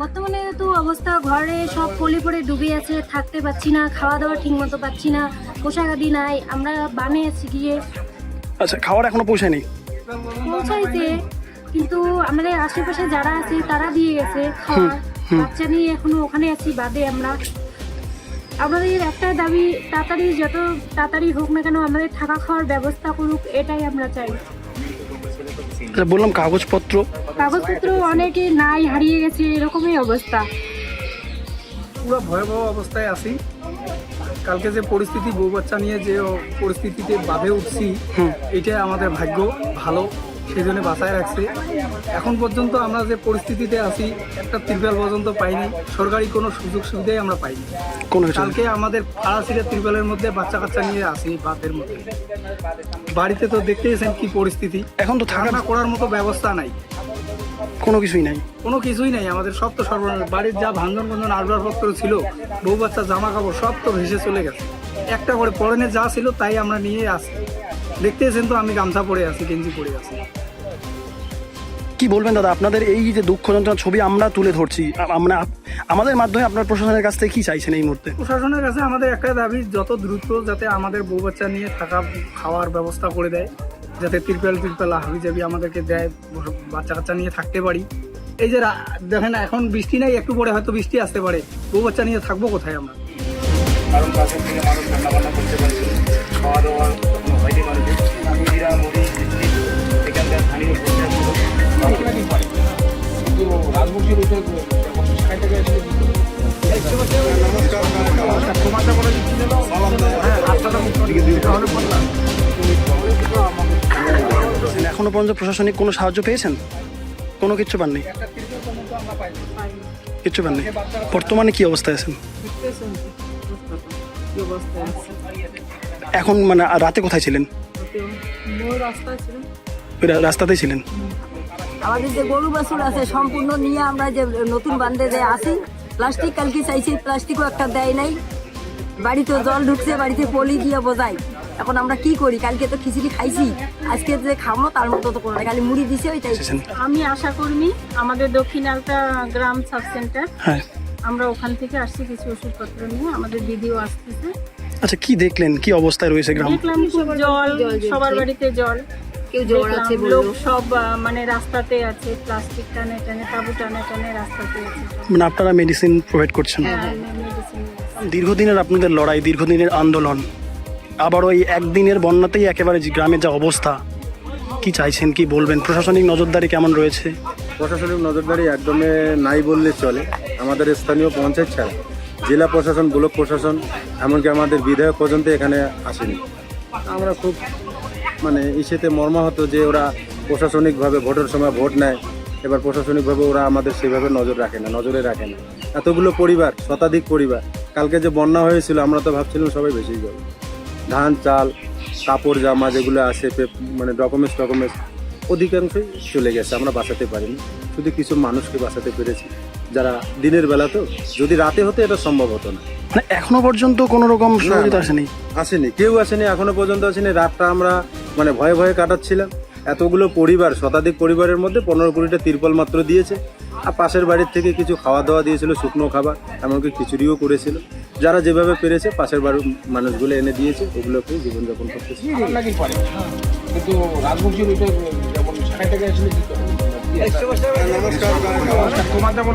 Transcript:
বর্তমানে তো অবস্থা ঘরে সব পলি পড়ে ডুবে আছে থাকতে পাচ্ছি না খাওয়া দাওয়া ঠিক মতো পাচ্ছি না পোশাক আদি নাই আমরা বানে আছি গিয়ে। আচ্ছা খাওয়ার এখনও পৌঁছায়নি? পৌঁছাইছে কিন্তু আমাদের আশেপাশে যারা আছে তারা দিয়ে গেছে খাওয়া। বাচ্চা নিয়ে এখনও ওখানে আছি বাদে আমরা। আমাদের একটা দাবি তাড়াতাড়ি যত তাড়াতাড়ি হোক না কেন আমাদের থাকা খাওয়ার ব্যবস্থা করুক এটাই আমরা চাই। বললাম কাগজপত্র। কাগজপত্র অনেকে নাই হারিয়ে গেছে এরকমই অবস্থা। পুরো ভয়াবহ অবস্থায় আছি। কালকে যে পরিস্থিতি বউ বাচ্চা নিয়ে যে পরিস্থিতিতে বাধে উঠছি এটাই আমাদের ভাগ্য। ভালো। সেই জন্য বাঁচায় রাখছে। এখন পর্যন্ত আমরা যে পরিস্থিতিতে আছি একটা ত্রিপাল পর্যন্ত পাইনি। সরকারি কোনো সুযোগ সুবিধাই আমরা পাইনি। কালকে আমাদের পাড়াশিরা ত্রিপালের মধ্যে বাচ্চা কাচ্চা নিয়ে আসি বাঁধের মধ্যে। বাড়িতে তো দেখতেইছেন কি পরিস্থিতি। এখন তো ঠান্ডা করার মতো ব্যবস্থা নাই। কোনো কিছুই নাই। কোনো কিছুই নাই আমাদের সব তো সর্বনাশ। বাড়ির যা ভাঞ্জন ভঞ্জন আসবাবপত্র ছিল বউ বাচ্চা জামা কাপড় সব তো ভেসে চলে গেছে। একটা করে পরনে যা ছিল তাই আমরা নিয়ে আসি। দেখতেছেন তো আমি গামছা পরে আছি গেঞ্জি পরে আছি। কি বলবেন দাদা? আপনাদের এই যে দুঃখ যন্ত্রণার ছবি আমরা তুলে ধরছি আমরা আমাদের মাধ্যমে আপনার প্রশাসনের কাছ থেকে কি চাইছেন এই মুহূর্তে? প্রশাসনের কাছে আমাদের একটা দাবি যত দ্রুত যাতে আমাদের বউ বাচ্চা নিয়ে থাকা খাওয়ার ব্যবস্থা করে দেয় যাতে তিরপাল তিরপাল হাবি জাবি আমাদেরকে দেয় বাচ্চা কাচ্চা নিয়ে থাকতে পারি। এই যে রা- দেখেন এখন বৃষ্টি নাই একটু পরে হয়তো বৃষ্টি আসতে পারে। বউ বাচ্চা নিয়ে থাকব কোথায় আমরা? কারণ পাশের থেকে মানুষ রান্না বান্না করতে পারছে খাওয়া দাওয়া এখনও পর্যন্ত প্রশাসনিক কোনো সাহায্য পেয়েছেন? কোনো কিচ্ছু পাননি? কিচ্ছু পাননি? বর্তমানে কি অবস্থায় আছেন? এখন মানে রাতে কোথায় ছিলেন। রাস্তাতেই ছিলেন? আমাদের যে গরু বাছুর আছে সম্পূর্ণ নিয়ে আমরা যে নতুন বান্ধে যে আসি প্লাস্টিক কালকে চাইছি প্লাস্টিকও একটা দেয় নাই। বাড়িতে জল ঢুকছে বাড়িতে পলি দিয়ে বোঝাই এখন আমরা কি করি? কালকে তো খিচুড়ি খাইছি আজকে যে খামো তার মতো তো কোনো নাই। খালি মুড়ি দিছে ওইটাই। আমি আশা কর্মী আমাদের দক্ষিণ আলতা গ্রাম সাব সেন্টার। হ্যাঁ। আমরা ওখান থেকে আসছি কিছু ওষুধপত্র নিয়ে আমাদের দিদিও আসতেছে। আচ্ছা কি দেখলেন? কি অবস্থায় রয়েছে গ্রাম? দেখলাম জল সবার বাড়িতে জল। কেউ জ্বর আছে লোক সব মানে রাস্তাতে আছে প্লাস্টিক টানে টানে তাবু টানে টানে রাস্তাতে আছে মানে আপনারা মেডিসিন প্রোভাইড করছেন? হ্যাঁ। দীর্ঘদিনের আপনাদের লড়াই দীর্ঘদিনের আন্দোলন আবার ওই একদিনের বন্যাতেই একেবারে যে গ্রামের যা অবস্থা কি চাইছেন কি বলবেন? প্রশাসনিক নজরদারি কেমন রয়েছে? প্রশাসনিক নজরদারি একদমে নাই বললে চলে। আমাদের স্থানীয় পঞ্চায়েত ছাড়া জেলা প্রশাসন ব্লক প্রশাসন এমনকি আমাদের বিধায়ক পর্যন্ত এখানে আসেনি। আমরা খুব মানে ইসেতে মর্মাহত যে ওরা প্রশাসনিকভাবে ভোটের সময় ভোট নেয় এবার প্রশাসনিকভাবে ওরা আমাদের সেভাবে নজর রাখে না নজরে রাখে না। এতগুলো পরিবার শতাধিক পরিবার কালকে যে বন্যা হয়েছিল আমরা তো ভাবছিলাম সবাই বেশি যাবে। ধান চাল কাপড় জামা যেগুলো আছে মানে ডকুমেন্টস ডকুমেন্টস অধিকাংশই চলে গেছে আমরা বাঁচাতে পারিনি। শুধু কিছু মানুষকে বাঁচাতে পেরেছি যারা দিনের বেলা তো যদি রাতে হতো এটা সম্ভব হতো না। মানে এখনও পর্যন্ত কোনো রকম সহযোগিতা আসেনি? আসেনি কেউ আসেনি এখনও পর্যন্ত আসেনি। রাতটা আমরা মানে ভয়ে ভয়ে কাটাচ্ছিলাম। এতগুলো পরিবার শতাধিক পরিবারের মধ্যে পনেরো কুড়িটা তিরপল মাত্র দিয়েছে। আর পাশের বাড়ির থেকে কিছু খাওয়া দাওয়া দিয়েছিল শুকনো খাবার এমনকি খিচুড়িও করেছিল। যারা যেভাবে পেরেছে পাশের বাড়ির মানুষগুলো এনে দিয়েছে ওগুলোকে জীবনযাপন করতেছে কিন্তু আসলে নমস্কার। তোমার যেমন